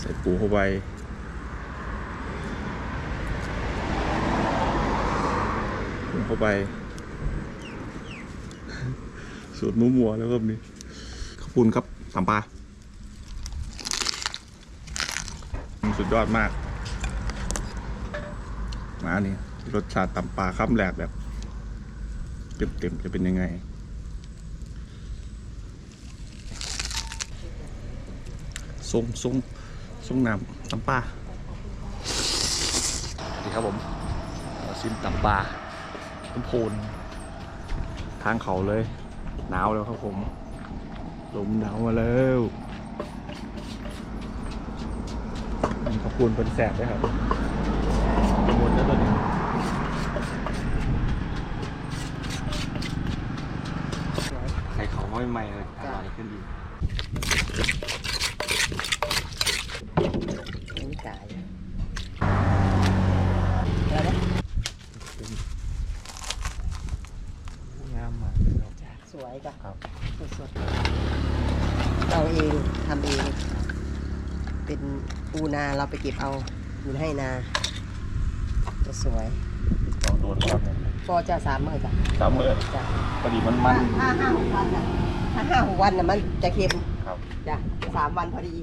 ใส่ปูเข้าไปปูเข้าไป สูตรมัวๆแล้วครับนี่ขอบคุณครับตำปลาสุดยอดมากมาอันนี้รสชาติตำปลาข้ามแหลกแบบเต็มๆจะเป็นยังไงทรงท รงทรงน้ำตำปลาดีครับผมซิมตับปลาต้นโพนทางเขาเลย หนาวแล้วครับผมลมหนาวมาแล้วขอบคุณเป็นแสบด้วยครับหมดแล้วตอนนี้ไข่เขาไม่ใหม่เลยอร่อยขึ้นอีก อันนี้กายแล้วนะงามมากสวยก็ครับสดๆเราเองทำเอง เป็นปูนาเราไปเก็บเอาอยู่ให้นา จะสวยต่อโดนครับก็จะสามเมื้อจ้ะสามเมื่อจ้ะพอดีมันมันห้าห้าหกวันจ้ะถ้าห้าหกวันน่ะมันจะเค็มครับจ้ะสามวันพอดี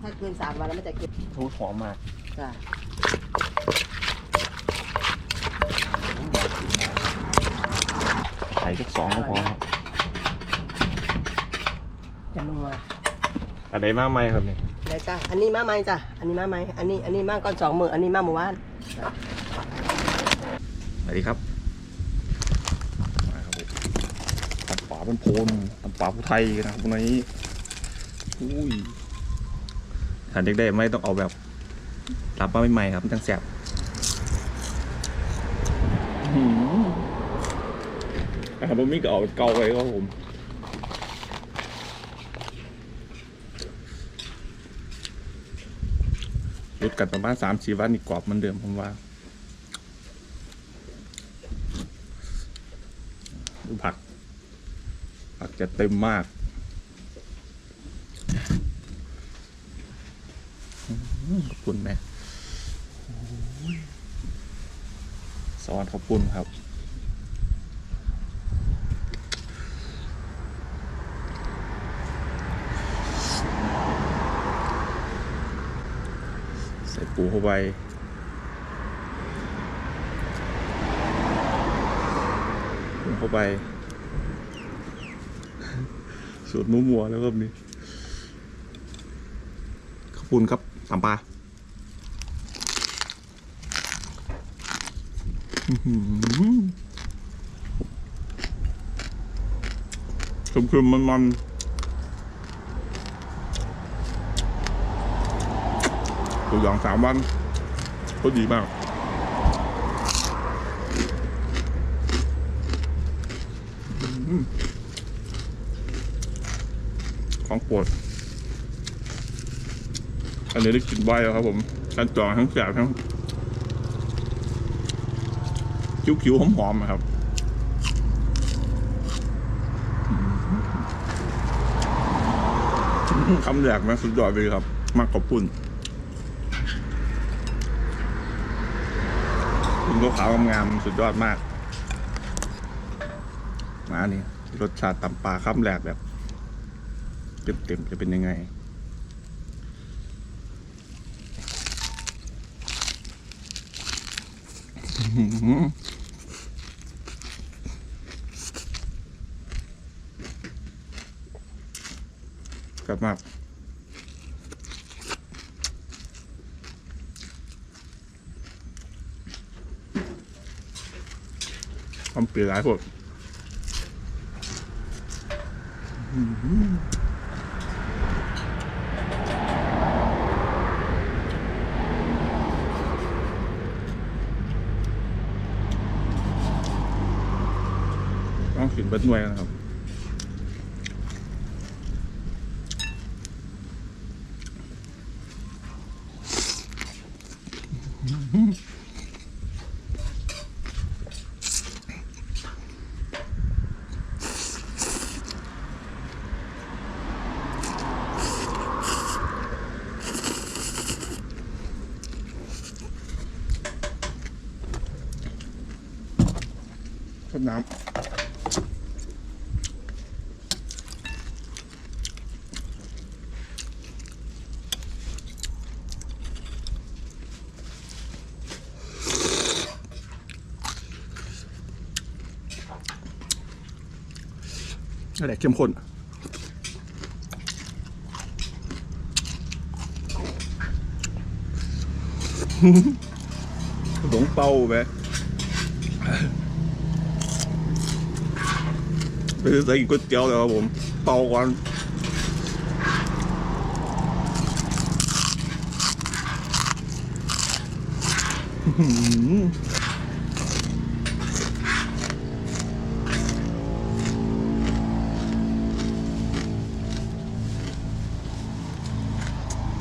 ถ้าเกินสามวันแล้วมันจะเค็มทูหอมมากจ้ะไข่สักสองก็พอครับจะนัวอะไรมากไหมครับเนี่ยเลยจ้ะอันนี้มาไหมจ้ะอันนี้มาไหมอันนี้อันนี้มาก่อนสองมื้ออันนี้มาเมื่อวานสวัสดีครับมาครับผมตำป่าเป็นโพนตำป่าผู้ไทยกันนะครับวันนี้อุ้ย ทานเด็กได้ไม่ต้องเอาแบบรับมาใหม่ๆครับมันจังแสบอื้อหืออ่าบะหมี่ก็เอาเกาไปครับผมหยุดกันประมาณสามสี่วันนี่กรอบเหมือนเดิมผมว่าดูผัก ผักจะเต็มมากอื้อ ขอบคุณแม่โอ้ยสอนขอบคุณครับใส่ปูเข้าไปปูเข้าไป สูตรมัวๆแล้วรับนี่ขอบคุณครับตำปลา อื้อหือเค็มๆมันตัวอย่างสามวันก็ดีมากของปรดอันนี้ได้กินไว้แล้วครับผมการจองทั้งแสบทั้ง คิ้วๆหอมๆครับคำแรกนะสุดยอดเลยครับ มากขอบคุณคุณก็ขาวงามๆสุดยอดมากมาอันนี้รสชาติตำปลาข้ามแหลกแบบเต็มๆจะเป็นยังไงอือหือกลั บมากความเปลี่ยนหลายคนต้องขินเบิดหน่วยนะครับ น้ำนั่นแหละเข้มข้นหลงเป่าไป ไปซื้อกินก๋วยเตี๋ยวเลยครับผม เป่าก่อนอื้อหือ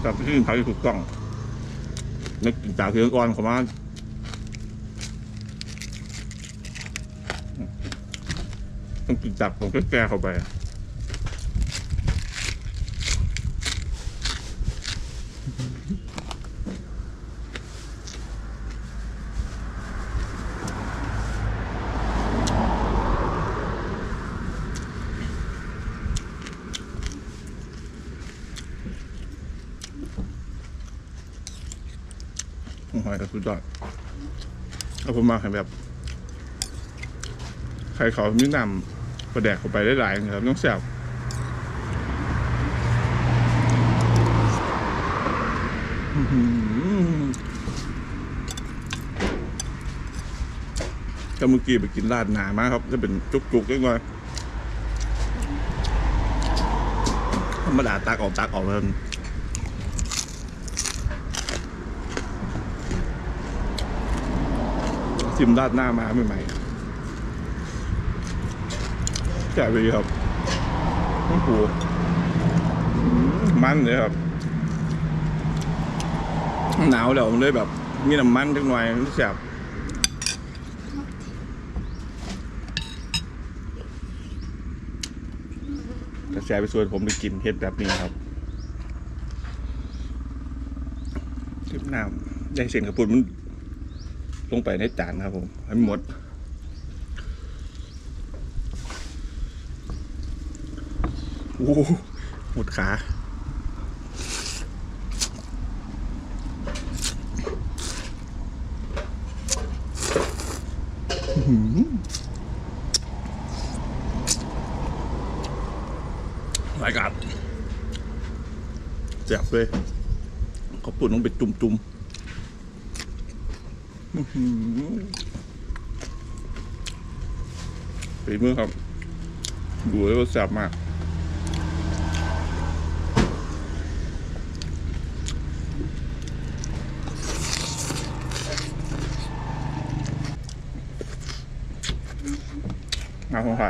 กับที่ขายถูกต้องนึกจากเรื่องก่อนเขามา ต้องกินจากผมก็แก้เข้าไปโอ้โหแต่สุดยอดเอาผมมาแบบใครเขามีนำ ประแดกเข้าไปได้หลายนะครับต้องแซ่บอื้อหือก็เมื่อกี้ไปกินราดหนามาครับ จะเป็นจุกๆนิดหน่อยธรรมดาตักออกตักออกเลยซิมราดหน้ามาใหม่ๆ แจ่บเลยครับโอ้โหมมันเลยครับ หนาวแล้วมันเลยแบบ มีน้ำมันจังหน่อยมันแสบกระแสไปชวนผมไปกินเฮ็ดแบบนี้ครับทิมน้ำได้เส้นกระปุนมันลงไปในจานครับผมให้หมด โอ้หมดขาหือรายการแจ็บเลยเขาปุ่นลงไปจุ่มๆฝีมือครับดูแล้วแซ่บมาก งานของใคร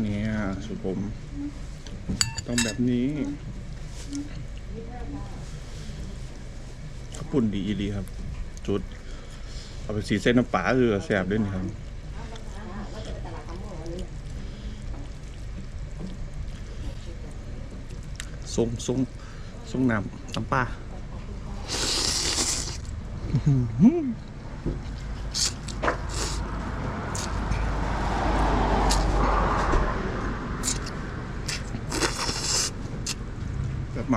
เนี่ยสุดผม ต้องแบบนี้ข้าวปุ่นดีอีดีครับ จุด เอาไปสีเส้นน้ำปลาคือแซ่บด้วยนี่ครับทรงทรงทรงน้ำน้ำปลา อื้อหือแบบม